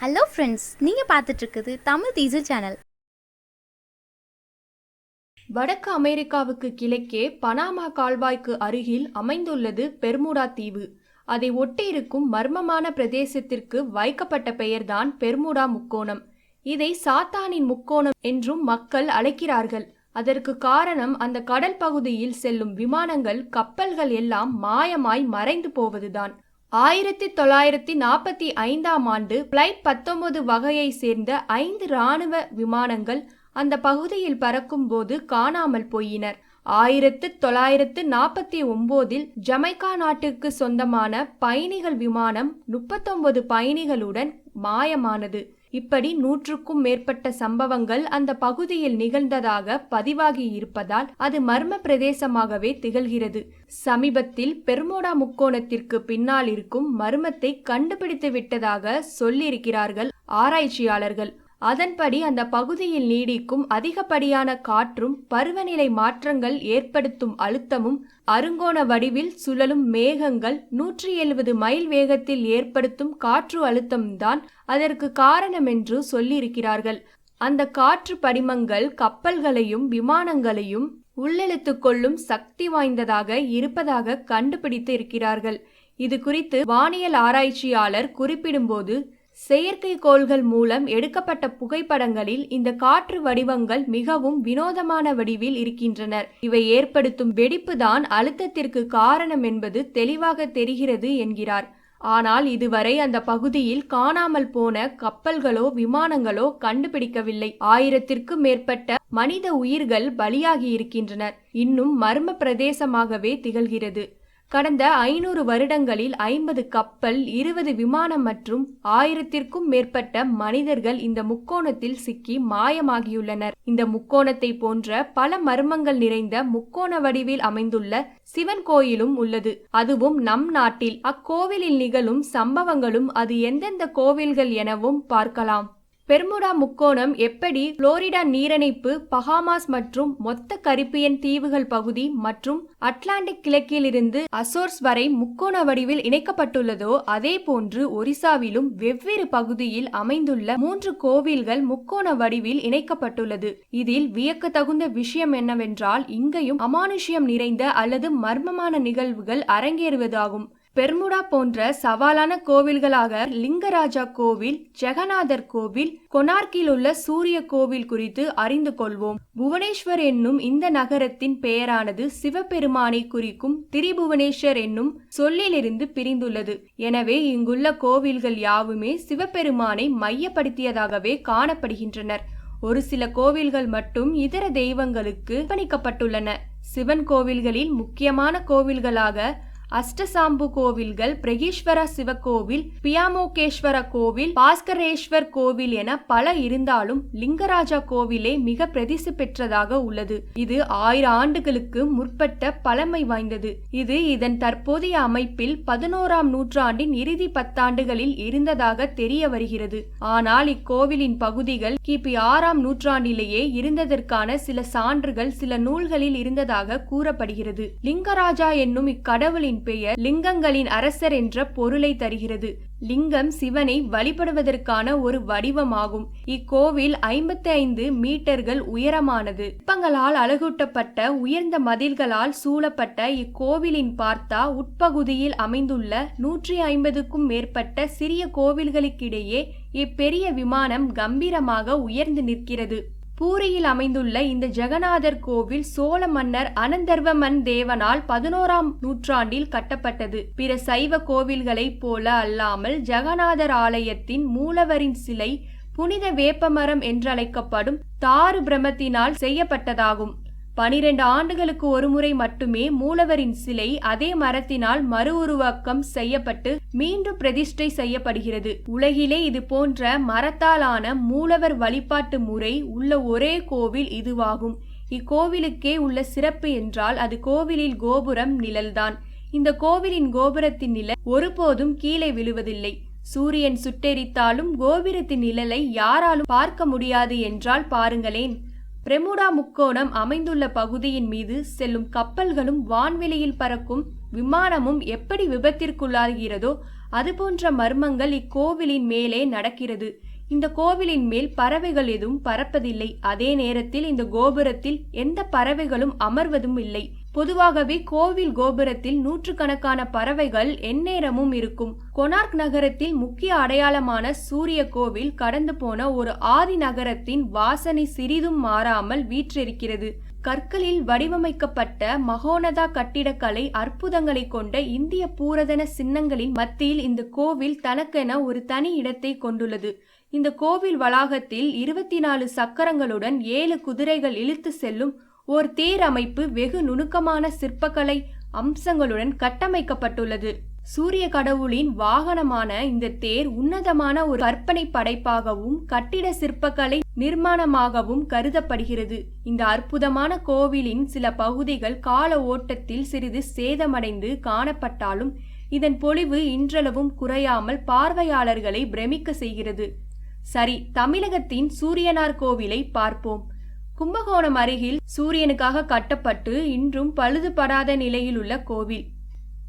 Hello friends நீங்கள் பார்த்துட்ருக்குது Tamil teaser channel. வடக்கு அமெரிக்காவுக்கு கிழக்கே பனாமா கால்வாய்க்கு அருகில் அமைந்துள்ளது பெர்முடா தீவு. அதை ஒட்டியிருக்கும் மர்மமான பிரதேசத்திற்கு வைக்கப்பட்ட பெயர்தான் பெர்முடா முக்கோணம். இதை சாத்தானின் முக்கோணம் என்றும் மக்கள் அழைக்கிறார்கள். அதற்கு காரணம் அந்த கடல் பகுதியில் செல்லும் விமானங்கள் கப்பல்கள் எல்லாம் மாயமாய் மறைந்து போவதுதான். ஆயிரத்தி தொள்ளாயிரத்தி நாற்பத்தி ஐந்தாம் ஆண்டு பிளைட் பத்தொன்பது வகையை சேர்ந்த ஐந்து இராணுவ விமானங்கள் அந்த பகுதியில் பறக்கும்போது காணாமல் போயினர். ஆயிரத்து தொள்ளாயிரத்து நாற்பத்தி ஒம்போதில் ஜமைக்கா நாட்டுக்கு சொந்தமான பயணிகள் விமானம் முப்பத்தொன்பது பயணிகளுடன் மாயமானது. இப்படி நூற்றுக்கும் மேற்பட்ட சம்பவங்கள் அந்த பகுதியில் நிகழ்ந்ததாக பதிவாகி இருப்பதால் அது மர்ம பிரதேசமாகவே திகழ்கிறது. சமீபத்தில் பெர்மோடா முக்கோணத்திற்கு பின்னால் இருக்கும் மர்மத்தை கண்டுபிடித்து விட்டதாக சொல்லியிருக்கிறார்கள் ஆராய்ச்சியாளர்கள். அதன்படி அந்த பகுதியில் நீடிக்கும் அதிகப்படியான காற்றும் பருவநிலை மாற்றங்கள் ஏற்படுத்தும் அழுத்தமும் அருங்கோண வடிவில் சுழலும் மேகங்கள் நூற்றி எழுபது மைல் வேகத்தில் ஏற்படுத்தும் காற்று அழுத்தம்தான் அதற்கு காரணம் என்று சொல்லியிருக்கிறார்கள். அந்த காற்று படிமங்கள் கப்பல்களையும் விமானங்களையும் உள்ளெழுத்து கொள்ளும் சக்தி வாய்ந்ததாக இருப்பதாக கண்டுபிடித்து இருக்கிறார்கள் இது குறித்து வானியல் ஆராய்ச்சியாளர் குறிப்பிடும்போது செயற்கைக்கோள்கள் மூலம் எடுக்கப்பட்ட புகைப்படங்களில் இந்த காற்று வடிவங்கள் மிகவும் வினோதமான வடிவில் இருக்கின்றனர். இவை ஏற்படுத்தும் வெடிப்புதான் அழுத்தத்திற்கு காரணம் என்பது தெளிவாக தெரிகிறது என்கிறார். ஆனால் இதுவரை அந்த பகுதியில் காணாமல் போன கப்பல்களோ விமானங்களோ கண்டுபிடிக்கவில்லை. ஆயிரத்திற்கும் மேற்பட்ட மனித உயிர்கள் பலியாகி இருக்கின்றனர். இன்னும் மர்ம பிரதேசமாகவே திகழ்கிறது. கடந்த ஐநூறு வருடங்களில் ஐம்பது கப்பல் இருபது விமானம் மற்றும் ஆயிரத்திற்கும் மேற்பட்ட மனிதர்கள் இந்த முக்கோணத்தில் சிக்கி மாயமாகியுள்ளனர். இந்த முக்கோணத்தை போன்ற பல மர்மங்கள் நிறைந்த முக்கோண வடிவில் அமைந்துள்ள சிவன் கோயிலும் உள்ளது. அதுவும் நம் நாட்டில் அக்கோவிலில் நிகழும் சம்பவங்களும் அது எந்தெந்த கோவில்கள் எனவும் பார்க்கலாம். பெர்முடா முக்கோணம் எப்படி புளோரிடா நீரணைப்பு பஹாமாஸ் மற்றும் மொத்த கரிப்பியன் தீவுகள் பகுதி மற்றும் அட்லாண்டிக் கிழக்கிலிருந்து அசோர்ஸ் வரை முக்கோண வடிவில் இணைக்கப்பட்டுள்ளதோ அதே போன்று ஒரிசாவிலும் வெவ்வேறு பகுதியில் அமைந்துள்ள மூன்று கோவில்கள் முக்கோண வடிவில் இணைக்கப்பட்டுள்ளது. இதில் வியக்க தகுந்த விஷயம் என்னவென்றால் இங்கேயும் அமானுஷ்யம் நிறைந்த அல்லது மர்மமான நிகழ்வுகள் அரங்கேறுவதாகும். பெர்முடா போன்ற சவாலான கோவில்களாக லிங்கராஜா கோவில் ஜெகநாதர் கோவில் கொனார்க்கில் உள்ள சூரிய கோவில் குறித்து அறிந்து கொள்வோம். புவனேஸ்வர் என்னும் இந்த நகரத்தின் பெயரானது சிவபெருமானை குறிக்கும் திரிபுவனேஸ்வர் என்னும் சொல்லிலிருந்து பிரிந்துள்ளது. எனவே இங்குள்ள கோவில்கள் யாவுமே சிவபெருமானை மையப்படுத்தியதாகவே காணப்படுகின்றனர். ஒரு சில கோவில்கள் மட்டும் இதர தெய்வங்களுக்கு அர்ப்பணிக்கப்பட்டுள்ளன. சிவன் கோவில்களில் முக்கியமான கோவில்களாக அஷ்டசாம்பு கோவில்கள் பிரகீஸ்வர சிவகோவில் பியாமோகேஸ்வர கோவில் பாஸ்கரேஸ்வர் கோவில் என பல இருந்தாலும் லிங்கராஜா கோவிலே மிக பிரதிசு பெற்றதாக உள்ளது. இது ஆயிரம் ஆண்டுகளுக்கு முற்பட்ட பழமை வாய்ந்தது. இது இதன் தற்போதைய அமைப்பில் பதினோராம் நூற்றாண்டின் இறுதி பத்தாண்டுகளில் இருந்ததாக தெரிய வருகிறது. ஆனால் இக்கோவிலின் பகுதிகள் கிபி ஆறாம் நூற்றாண்டிலேயே இருந்ததற்கான சில சான்றுகள் சில நூல்களில் இருந்ததாக கூறப்படுகிறது. லிங்கராஜா என்னும் இக்கடவுளின் பெயர் லிங்கங்களின் அரசர் என்ற பொருளை தருகிறது. லிங்கம் சிவனை வழிபடுவதற்கான ஒரு வடிவமாகும். இக்கோவில் ஐம்பத்தி ஐந்து மீட்டர்கள் உயரமானது. சிற்பங்களால் அழகூட்டப்பட்ட உயர்ந்த மதில்களால் சூழப்பட்ட இக்கோவிலின் பார்த்தா உட்பகுதியில் அமைந்துள்ள நூற்றி ஐம்பதுக்கும் மேற்பட்ட சிறிய கோவில்களுக்கிடையே இப்பெரிய விமானம் கம்பீரமாக உயர்ந்து நிற்கிறது. பூரியில் அமைந்துள்ள இந்த ஜெகநாதர் கோவில் சோழ மன்னர் அனந்தர்வமன் தேவனால் பதினோராம் நூற்றாண்டில் கட்டப்பட்டது. பிற சைவ கோவில்களைப் போல அல்லாமல் ஜெகநாதர் ஆலயத்தின் மூலவரின் சிலை புனித வேப்பமரம் என்றழைக்கப்படும் தாறு பிரமத்தினால் செய்யப்பட்டதாகும். பனிரெண்டு ஆண்டுகளுக்கு ஒருமுறை மட்டுமே மூலவரின் சிலை அதே மரத்தினால் மறு உருவாக்கம் செய்யப்பட்டு மீண்டும் பிரதிஷ்டை செய்யப்படுகிறது. உலகிலே இது போன்ற மரத்தாலான மூலவர் வழிபாட்டு முறை உள்ள ஒரே கோவில் இதுவாகும். இக்கோவிலுக்கே உள்ள சிறப்பு என்றால் அது கோவிலில் கோபுரம் நிழல்தான். இந்த கோவிலின் கோபுரத்தின் நிழல் ஒருபோதும் கீழே விழுவதில்லை. சூரியன் சுட்டெரித்தாலும் கோபுரத்தின் நிழலை யாராலும் பார்க்க முடியாது என்றால் பாருங்களேன். பிரமுடா முக்கோணம் அமைந்துள்ள பகுதியின் மீது செல்லும் கப்பல்களும் வான்வெளியில் பறக்கும் விமானமும் எப்படி விபத்திற்குள்ளாகிறதோ அதுபோன்ற மர்மங்கள் இக்கோவிலின் மேலே நடக்கிறது. இந்த கோவிலின் மேல் பறவைகள் எதுவும் பறப்பதில்லை. அதே நேரத்தில் இந்த கோபுரத்தில் எந்த பறவைகளும் அமர்வதும் இல்லை. பொதுவாகவே கோவில் கோபுரத்தில் நூற்றுக்கணக்கான பறவைகள் எந்நேரமும் இருக்கும். கொனார்க் நகரத்தில் முக்கிய அடையாளமான சூரிய கோவில் கடந்து போன ஒரு ஆதி நகரத்தின் வாசனை சிறிதும் மாறாமல் வீற்றிருக்கிறது. கற்களில் வடிவமைக்கப்பட்ட மகோனதா கட்டிடக்கலை அற்புதங்களை கொண்ட இந்திய பூரதன சின்னங்களின் மத்தியில் இந்த கோவில் தனக்கென ஒரு தனி இடத்தை கொண்டுள்ளது. இந்த கோவில் வளாகத்தில் இருபத்தி நாலு சக்கரங்களுடன் ஏழு குதிரைகள் இழுத்து செல்லும் ஓர் தேர் அமைப்பு வெகு நுணுக்கமான சிற்பக்கலை அம்சங்களுடன் கட்டமைக்கப்பட்டுள்ளது. சூரிய கடவுளின் வாகனமான இந்த தேர் உன்னதமான ஒரு கற்பனை படைப்பாகவும் கட்டிட சிற்பக்கலை நிர்மாணமாகவும் கருதப்படுகிறது. இந்த அற்புதமான கோவிலின் சில பகுதிகள் கால ஓட்டத்தில் சிறிது சேதமடைந்து காணப்பட்டாலும் இதன் பொலிவு இன்றளவும் குறையாமல் பார்வையாளர்களை பிரமிக்க செய்கிறது. சரி தமிழகத்தின் சூரியனார் கோவிலை பார்ப்போம். கும்பகோணம் அருகில் சூரியனுக்காக கட்டப்பட்டு இன்றும் பழுதுபடாத நிலையில் உள்ள கோவில்.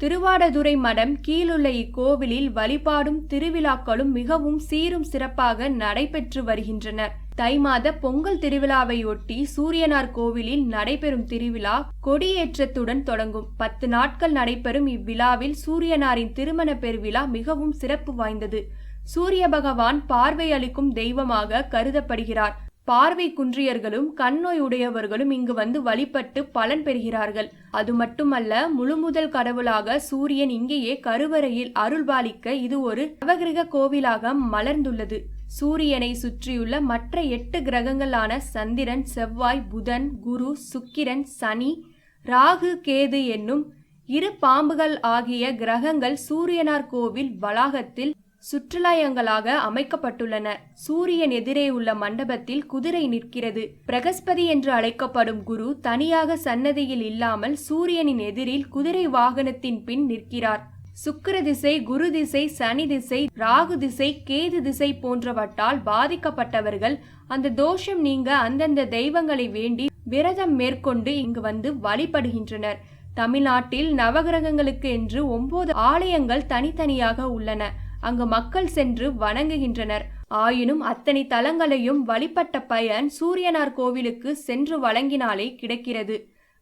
திருவாடதுரை மடம் கீழுள்ள இக்கோவிலில் வழிபாடும் திருவிழாக்களும் மிகவும் சீரும் சிறப்பாக நடைபெற்று வருகின்றன. தை மாத பொங்கல் திருவிழாவையொட்டி சூரியனார் கோவிலில் நடைபெறும் திருவிழா கொடியேற்றத்துடன் தொடங்கும். பத்து நாட்கள் நடைபெறும் இவ்விழாவில் சூரியனாரின் திருமண பெருவிழா மிகவும் சிறப்பு வாய்ந்தது. சூரிய பகவான் பார்வை அளிக்கும் தெய்வமாக கருதப்படுகிறார். பார்வை குன்றியர்களும் கண்ணோய் உடையவர்களும் இங்கு வந்து வழிபட்டு பலன் பெறுகிறார்கள். அது மட்டுமல்ல முழுமுதல் கடவுளாக சூரியன் இங்கேயே கருவறையில் அருள்பாலிக்க இது ஒரு நவகிரக கோவிலாக மலர்ந்துள்ளது. சூரியனை சுற்றியுள்ள மற்ற எட்டு கிரகங்களான சந்திரன் செவ்வாய் புதன் குரு சுக்கிரன் சனி ராகு கேது என்னும் இரு பாம்புகள் ஆகிய கிரகங்கள் சூரியனார் கோவில் வளாகத்தில் சுற்றுலாயங்களாக அமைக்கப்பட்டுள்ளன. சூரியன் எதிரே உள்ள மண்டபத்தில் குதிரை நிற்கிறது. பிரகஸ்பதி என்று அழைக்கப்படும் குரு தனியாக சன்னதியில் இல்லாமல் சூரியனின் எதிரில் குதிரை வாகனத்தின் பின் நிற்கிறார். சுக்கிர திசை குரு திசை சனி திசை ராகு திசை கேது திசை போன்றவற்றால் பாதிக்கப்பட்டவர்கள் அந்த தோஷம் நீங்க அந்தந்த தெய்வங்களை வேண்டி விரதம் மேற்கொண்டு இங்கு வந்து வழிபடுகின்றனர். தமிழ்நாட்டில் நவகிரகங்களுக்கு என்று ஒன்பது ஆலயங்கள் தனித்தனியாக உள்ளன. அங்கு மக்கள் சென்று வணங்குகின்றனர். ஆயினும் அத்தனை தலங்களையும் வழிபட்ட பயன் சூரியனார் கோவிலுக்கு சென்று வழங்கினாலே கிடைக்கிறது.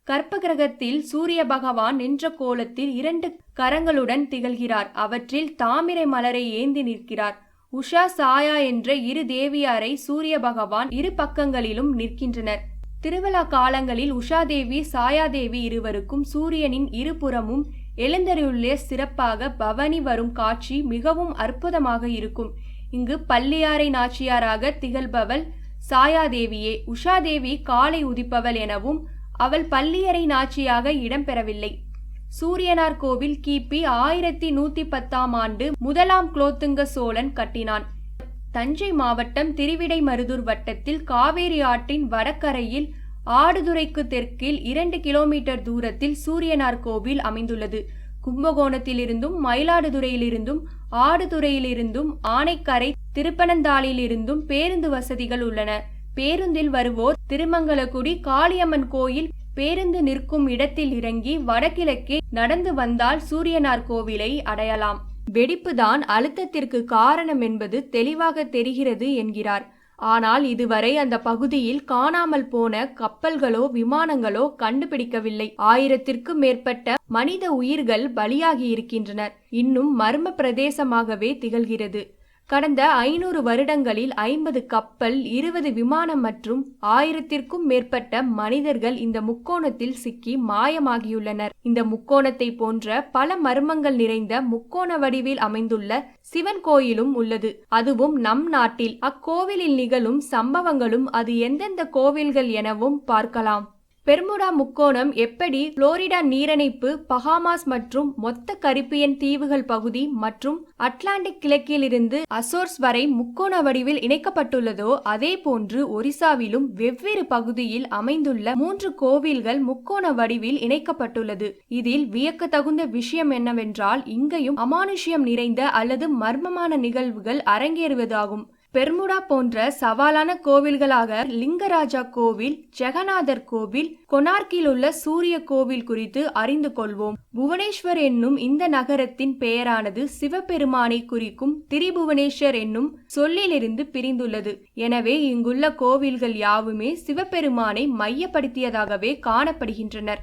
கற்ப கிரகத்தில் சூரிய பகவான் நின்ற கோலத்தில் இரண்டு கரங்களுடன் திகழ்கிறார். அவற்றில் தாமிரை மலரை ஏந்தி நிற்கிறார். உஷா சாயா என்ற இரு தேவியாரை சூரிய பகவான் இரு பக்கங்களிலும் நிற்கின்றனர். திருவிழா காலங்களில் உஷாதேவி சாயாதேவி இருவருக்கும் சூரியனின் இருபுறமும் எழுந்தருளே சிறப்பாக பவனி வரும் காட்சி மிகவும் அற்புதமாக இருக்கும். இங்கு பள்ளியாரை நாச்சியாராக திகழ்பவள் சாயாதேவியே. உஷாதேவி காலை உதிப்பவள் எனவும் அவள் பள்ளியறை நாச்சியாக இடம்பெறவில்லை. சூரியனார் கோவில் கிபி ஆயிரத்தி நூத்தி பத்தாம் ஆண்டு முதலாம் குலோத்துங்க சோழன் கட்டினான். தஞ்சை மாவட்டம் திருவிடைமருதூர் வட்டத்தில் காவேரி ஆற்றின் வடக்கரையில் ஆடுதுறைக்கு தெற்கில் இரண்டு கிலோமீட்டர் தூரத்தில் சூரியனார் கோவில் அமைந்துள்ளது. கும்பகோணத்திலிருந்தும் மயிலாடுதுறையிலிருந்தும் ஆடுதுறையிலிருந்தும் ஆனைக்கரை திருப்பனந்தாளிலிருந்தும் பேருந்து வசதிகள் உள்ளன. பேருந்தில் வருவோர் திருமங்கலக்குடி காளியம்மன் கோயில் பேருந்து நிற்கும் இடத்தில் இறங்கி வடகிழக்கே நடந்து வந்தால் சூரியனார் கோவிலை அடையலாம். வெடிப்புதான் அழுத்தத்திற்கு காரணம் என்பது தெளிவாக தெரிகிறது என்கிறார். ஆனால் இதுவரை அந்த பகுதியில் காணாமல் போன கப்பல்களோ விமானங்களோ கண்டுபிடிக்கவில்லை. ஆயிரத்திற்கும் மேற்பட்ட மனித உயிர்கள் பலியாகி இருக்கின்றனர் இன்னும் மர்ம பிரதேசமாகவே திகழ்கிறது. கடந்த ஐநூறு வருடங்களில் ஐம்பது கப்பல் இருபது விமானம் மற்றும் ஆயிரத்திற்கும் மேற்பட்ட மனிதர்கள் இந்த முக்கோணத்தில் சிக்கி மாயமாகியுள்ளனர். இந்த முக்கோணத்தை போன்ற பல மர்மங்கள் நிறைந்த முக்கோண வடிவில் அமைந்துள்ள சிவன் கோயிலும் உள்ளது. அதுவும் நம் நாட்டில் அக்கோவிலில் நிகழும் சம்பவங்களும் அது எந்தெந்த கோவில்கள் எனவும் பார்க்கலாம். பெர்முடா முக்கோணம் எப்படி புளோரிடா நீரணைப்பு பஹாமாஸ் மற்றும் மொத்த கரிப்பியன் தீவுகள் பகுதி மற்றும் அட்லாண்டிக் கிழக்கிலிருந்து அசோர்ஸ் வரை முக்கோண வடிவில் இணைக்கப்பட்டுள்ளதோ அதே போன்று ஒரிசாவிலும் வெவ்வேறு பகுதியில் அமைந்துள்ள மூன்று கோவில்கள் முக்கோண வடிவில் இணைக்கப்பட்டுள்ளது. இதில் வியக்கத்தகுந்த விஷயம் என்னவென்றால் இங்கேயும் அமானுஷ்யம் நிறைந்த அல்லது மர்மமான நிகழ்வுகள் அரங்கேறுவதாகும். பெர்முடா போன்ற சவாலான கோவில்களாக லிங்கராஜா கோவில் ஜெகநாதர் கோவில் கொனார்க்கில் உள்ள சூரிய கோவில் குறித்து அறிந்து கொள்வோம். புவனேஸ்வர் என்னும் இந்த நகரத்தின் பெயரானது சிவபெருமானை குறிக்கும் திரிபுவனேஸ்வர் என்னும் சொல்லிலிருந்து பிரிந்துள்ளது. எனவே இங்குள்ள கோவில்கள் யாவுமே சிவபெருமானை மையப்படுத்தியதாகவே காணப்படுகின்றனர்.